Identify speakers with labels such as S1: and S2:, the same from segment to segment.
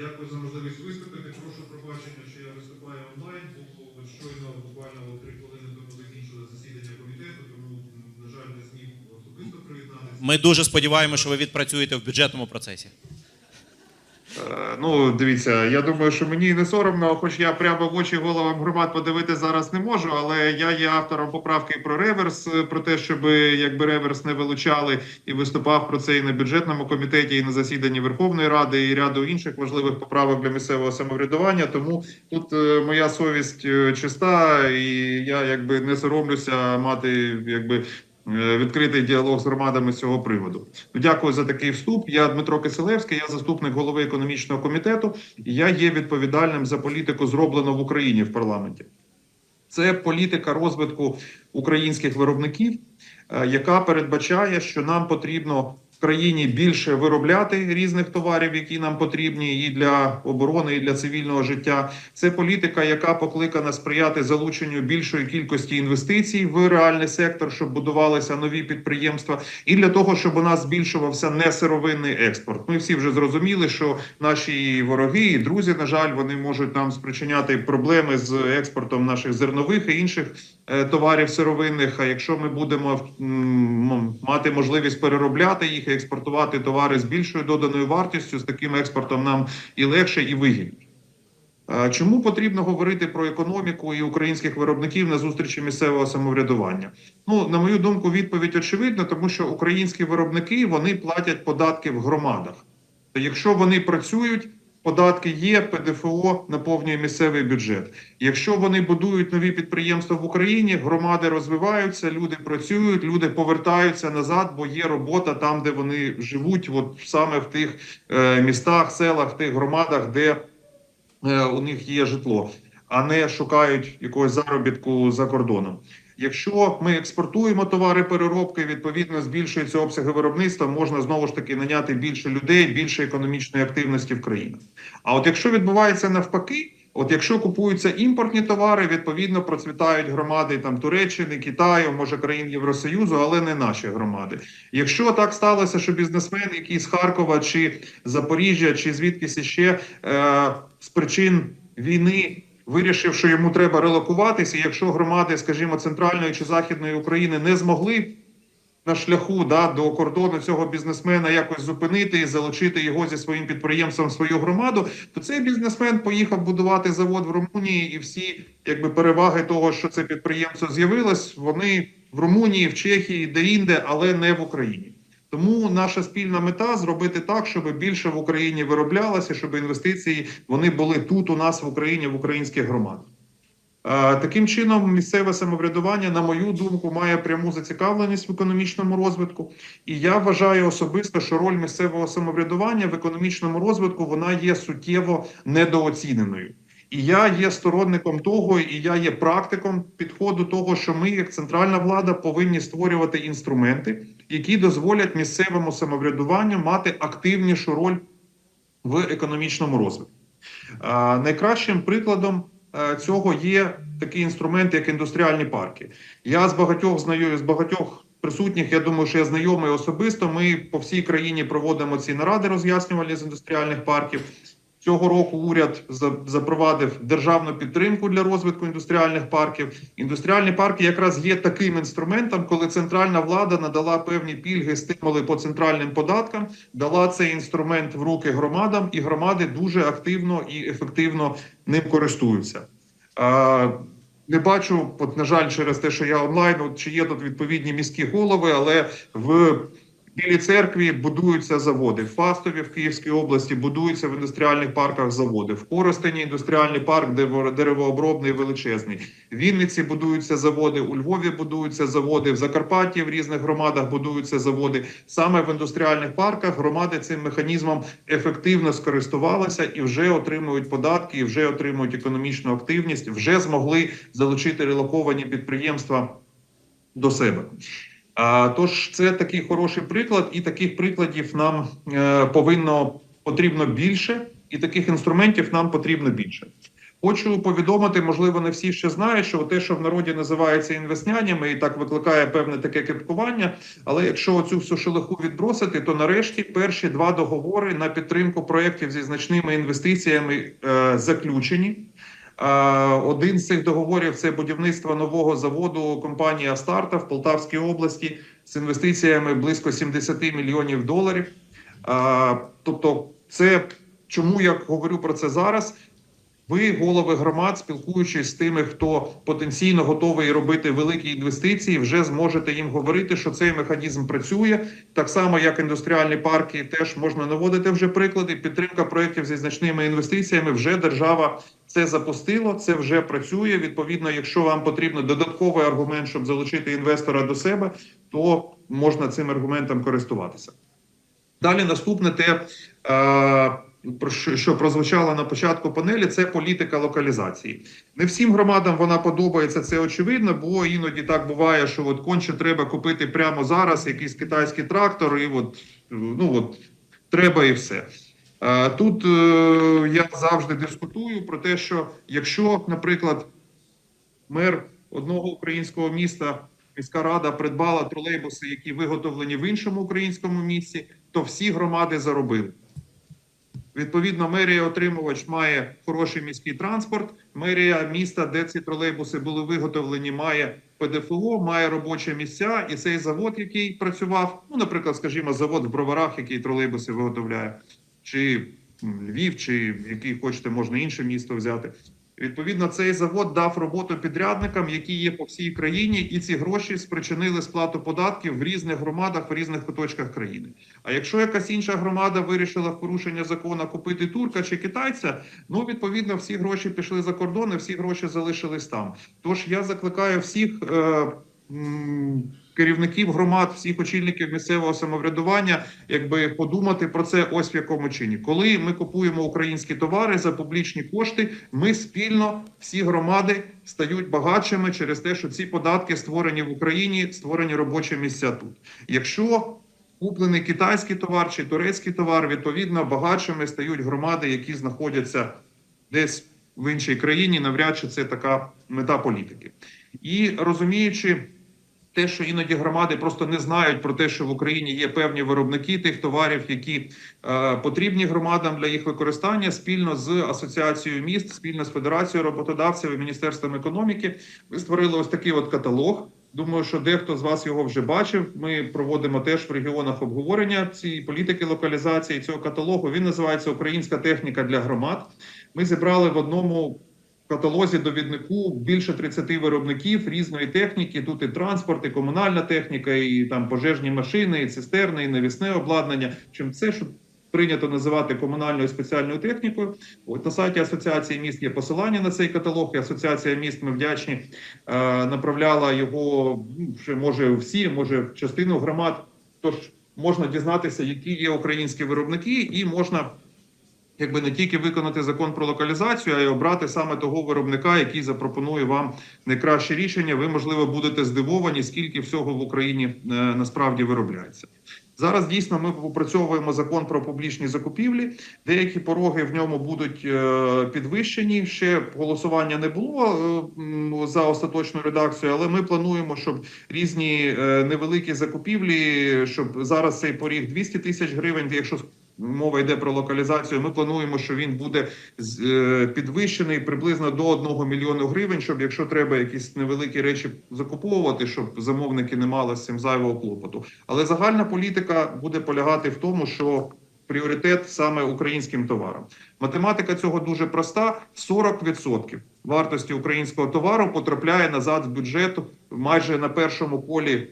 S1: дякую за можливість виступити. Прошу пробачення, що я виступаю онлайн, бо щойно буквально три хвилини тому закінчили засідання комітету, тому, на жаль, не зміг особисто привітатися.
S2: Ми дуже сподіваємося, що ви відпрацюєте в бюджетному процесі.
S3: Е, Ну, дивіться, я думаю, що мені не соромно, хоч я прямо в очі головам громад подивити зараз не можу, але я є автором поправки про реверс, про те, щоб якби реверс не вилучали, і виступав про це і на бюджетному комітеті, і на засіданні Верховної Ради, і ряду інших важливих поправок для місцевого самоврядування. Тому тут е, моя совість е, чиста, і я якби не соромлюся мати якби. Е, Відкритий діалог з громадами з цього приводу. Ну, Дякую за такий вступ. Я Дмитро Киселевський, я заступник голови економічного комітету. і Я є відповідальним за політику, зроблену в Україні в парламенті. Це політика розвитку українських виробників, е, яка передбачає, що нам потрібно країні більше виробляти різних товарів, які нам потрібні і для оборони, і для цивільного життя. Це політика, яка покликана сприяти залученню більшої кількості інвестицій в реальний сектор, щоб будувалися нові підприємства, і для того, щоб у нас збільшувався несировинний експорт. Ми всі вже зрозуміли, що наші вороги і друзі, на жаль, вони можуть нам спричиняти проблеми з експортом наших зернових і інших е, товарів сировинних. А якщо ми будемо мати можливість переробляти їх експортувати товари з більшою доданою вартістю, з таким експортом нам і легше, і вигідніше. Чому потрібно говорити про економіку і українських виробників на зустрічі місцевого самоврядування? Ну, на мою думку, відповідь очевидна, тому що українські виробники вони платять податки в громадах. Якщо вони працюють, податки є, ПДФО наповнює місцевий бюджет. Якщо вони будують нові підприємства в Україні, громади розвиваються, люди працюють, люди повертаються назад, бо є робота там, де вони живуть, от саме в тих е, містах, селах, тих громадах, де е, у них є житло, а не шукають якогось заробітку за кордоном. Якщо ми експортуємо товари переробки, відповідно збільшуються обсяги виробництва, можна знову ж таки наняти більше людей, більше економічної активності в країнах. А от якщо відбувається навпаки, от якщо купуються імпортні товари, відповідно процвітають громади там Туреччини, Китаю, може країн Євросоюзу, але не наші громади. Якщо так сталося, що бізнесмен, який з Харкова чи Запоріжжя, чи звідкись іще е, з причин війни вирішив, що йому треба релокуватися. Якщо громади, скажімо, центральної чи західної України не змогли на шляху да, до кордону цього бізнесмена якось зупинити і залучити його зі своїм підприємством в свою громаду, то цей бізнесмен поїхав будувати завод в Румунії, і всі якби переваги того, що це підприємство з'явилось, вони в Румунії, в Чехії, де-інде, але не в Україні. Тому наша спільна мета зробити так, щоб більше в Україні вироблялося, щоб інвестиції вони були тут у нас в Україні, в українських громадах. Е, Таким чином, місцеве самоврядування, на мою думку, має пряму зацікавленість в економічному розвитку. І я вважаю особисто, що роль місцевого самоврядування в економічному розвитку вона є суттєво недооціненою. І я є сторонником того, і я є практиком підходу того, що ми, як центральна влада, повинні створювати інструменти, які дозволять місцевому самоврядуванню мати активнішу роль в економічному розвитку. А, найкращим прикладом е, цього є такий інструмент, як індустріальні парки. Я з багатьох знаю з багатьох присутніх. Я думаю, що я знайомий особисто. Ми по всій країні проводимо ці наради роз'яснювальні з індустріальних парків. Цього року уряд запровадив державну підтримку для розвитку індустріальних парків. Індустріальні парки якраз є таким інструментом, коли центральна влада надала певні пільги, стимули по центральним податкам, дала цей інструмент в руки громадам, і громади дуже активно і ефективно ним користуються. Не бачу, от, на жаль, через те, що я онлайн, от, чи є тут відповідні міські голови, але в Білій церкві будуються заводи. В Фастові в Київській області будуються в індустріальних парках заводи. В Коростені індустріальний парк, дерево- деревообробний величезний. В Вінниці будуються заводи. У Львові будуються заводи. В Закарпатті в різних громадах будуються заводи. Саме в індустріальних парках громади цим механізмом ефективно скористувалися і вже отримують податки, і вже отримують економічну активність, вже змогли залучити релоковані підприємства до себе. Тож це такий хороший приклад, і таких прикладів нам е, повинно потрібно більше, і таких інструментів нам потрібно більше. Хочу повідомити, можливо, не всі ще знають, що те, що в народі називається інвестняннями, і так викликає певне таке кепкування. Але якщо цю всю шелуху відбросити, то нарешті перші два договори на підтримку проєктів зі значними інвестиціями е, заключені. Один з цих договорів це будівництво нового заводу компанії Астарта в Полтавській області з інвестиціями близько 70 мільйонів доларів. Тобто, це чому я говорю про це зараз? Ви, голови громад, спілкуючись з тими, хто потенційно готовий робити великі інвестиції, вже зможете їм говорити, що цей механізм працює. Так само, як індустріальні парки, теж можна наводити вже приклади. Підтримка проєктів зі значними інвестиціями. Вже держава це запустила, це вже працює. Відповідно, якщо вам потрібен додатковий аргумент, щоб залучити інвестора до себе, то можна цим аргументом користуватися. Далі наступне те. Е- що, що прозвучало на початку панелі, це політика локалізації. Не всім громадам вона подобається, це очевидно, бо іноді так буває, що от конче треба купити прямо зараз якийсь китайський трактор, і от ну от треба і все. Тут е, я завжди дискутую про те, що якщо, наприклад, мер одного українського міста, міська рада придбала тролейбуси, які виготовлені в іншому українському місті, то всі громади заробили. Відповідно, мерія отримувач має хороший міський транспорт. Мерія міста, де ці тролейбуси були виготовлені, має ПДФО, має робочі місця. І цей завод, який працював, ну, наприклад, скажімо, завод в броварах, який тролейбуси виготовляє, чи Львів, чи який хочете, можна інше місто взяти. Відповідно, цей завод дав роботу підрядникам, які є по всій країні, і ці гроші спричинили сплату податків в різних громадах в різних куточках країни. А якщо якась інша громада вирішила в порушення закону купити турка чи китайця, ну відповідно всі гроші пішли за кордон, і всі гроші залишились там. Тож я закликаю всіх е, керівників громад, всіх очільників місцевого самоврядування, якби подумати про це ось в якому чині. Коли ми купуємо українські товари за публічні кошти, ми спільно всі громади стають багатшими через те, що ці податки створені в Україні, створені робочі місця тут. Якщо куплений китайський товар чи турецький товар, відповідно, багатшими стають громади, які знаходяться десь в іншій країні. Навряд чи це така мета політики. І розуміючи те, що іноді громади просто не знають про те, що в Україні є певні виробники тих товарів, які е, потрібні громадам для їх використання, спільно з асоціацією міст, спільно з федерацією роботодавців і міністерством економіки, ви створили ось такий от каталог. Думаю, що дехто з вас його вже бачив. Ми проводимо теж в регіонах обговорення цієї політики локалізації цього каталогу. Він називається Українська техніка для громад. Ми зібрали в одному каталозі довіднику більше 30 виробників різної техніки. Тут і транспорт, і комунальна техніка, і там пожежні машини, і цистерни, і навісне обладнання. Чим це що прийнято називати комунальною спеціальною технікою? От на сайті асоціації міст є посилання на цей каталог. І асоціація міст ми вдячні е, направляла його ще може всі, може частину громад. Тож можна дізнатися, які є українські виробники, і можна якби не тільки виконати закон про локалізацію, а й обрати саме того виробника, який запропонує вам найкраще рішення. Ви можливо будете здивовані, скільки всього в Україні е, насправді виробляється. Зараз дійсно ми попрацьовуємо закон про публічні закупівлі. Деякі пороги в ньому будуть е, підвищені. Ще голосування не було е, за остаточну редакцію, але ми плануємо, щоб різні невеликі закупівлі, щоб зараз цей поріг 200 тисяч гривень, якщо мова йде про локалізацію. Ми плануємо, що він буде е, підвищений приблизно до 1 мільйону гривень, щоб якщо треба якісь невеликі речі закуповувати, щоб замовники не мали з цим зайвого клопоту. Але загальна політика буде полягати в тому, що пріоритет саме українським товарам. Математика цього дуже проста: 40% вартості українського товару потрапляє назад в бюджет майже на першому полі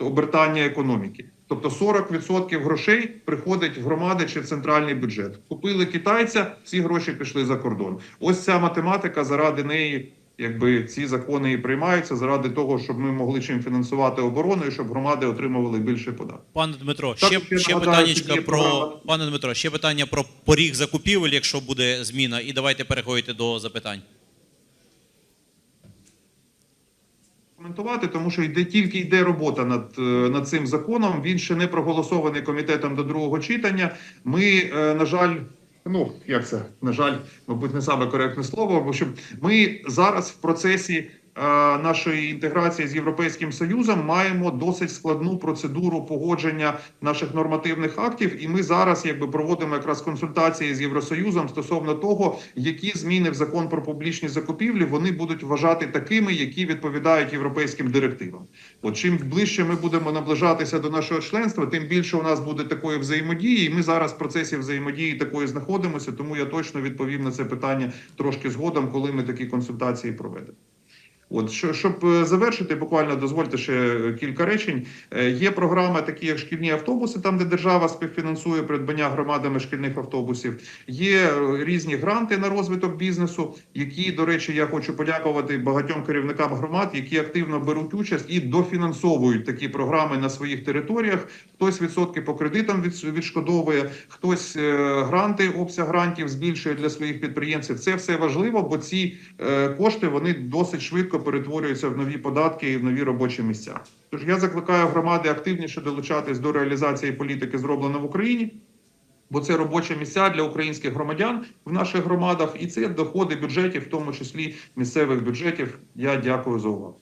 S3: обертання економіки. Тобто 40% грошей приходить в громади чи в центральний бюджет. Купили китайця, всі гроші пішли за кордон. Ось ця математика заради неї. Якби ці закони і приймаються заради того, щоб ми могли чим фінансувати оборону і щоб громади отримували більше податків.
S2: Пане Дмитро,
S3: Так,
S2: ще,
S3: ще
S2: питаннячка про
S3: програма.
S2: пане Дмитро, ще питання про поріг закупівель, якщо буде зміна, і давайте переходити до запитань.
S3: Коментувати, тому що йде тільки йде робота над, е, над цим законом. Він ще не проголосований комітетом до другого читання. Ми, е, на жаль, ну як це на жаль, мабуть, не саме коректне слово. Бо що ми зараз в процесі нашої інтеграції з європейським союзом маємо досить складну процедуру погодження наших нормативних актів, і ми зараз якби проводимо якраз консультації з євросоюзом стосовно того, які зміни в закон про публічні закупівлі вони будуть вважати такими, які відповідають європейським директивам. От чим ближче ми будемо наближатися до нашого членства, тим більше у нас буде такої взаємодії. І ми зараз в процесі взаємодії такої знаходимося. Тому я точно відповім на це питання трошки згодом, коли ми такі консультації проведемо. От що, щоб е, завершити, буквально дозвольте ще кілька речень. Е, Є програми, такі як шкільні автобуси, там де держава співфінансує придбання громадами шкільних автобусів. Є е, різні гранти на розвиток бізнесу, які, до речі, я хочу подякувати багатьом керівникам громад, які активно беруть участь і дофінансовують такі програми на своїх територіях. Хтось відсотки по кредитам відшкодовує, хтось гранти, обсяг грантів збільшує для своїх підприємців. Це все важливо, бо ці кошти вони досить швидко перетворюються в нові податки і в нові робочі місця. Тож я закликаю громади активніше долучатись до реалізації політики, зроблено в Україні. Бо це робочі місця для українських громадян в наших громадах, і це доходи бюджетів, в тому числі місцевих бюджетів. Я дякую за увагу.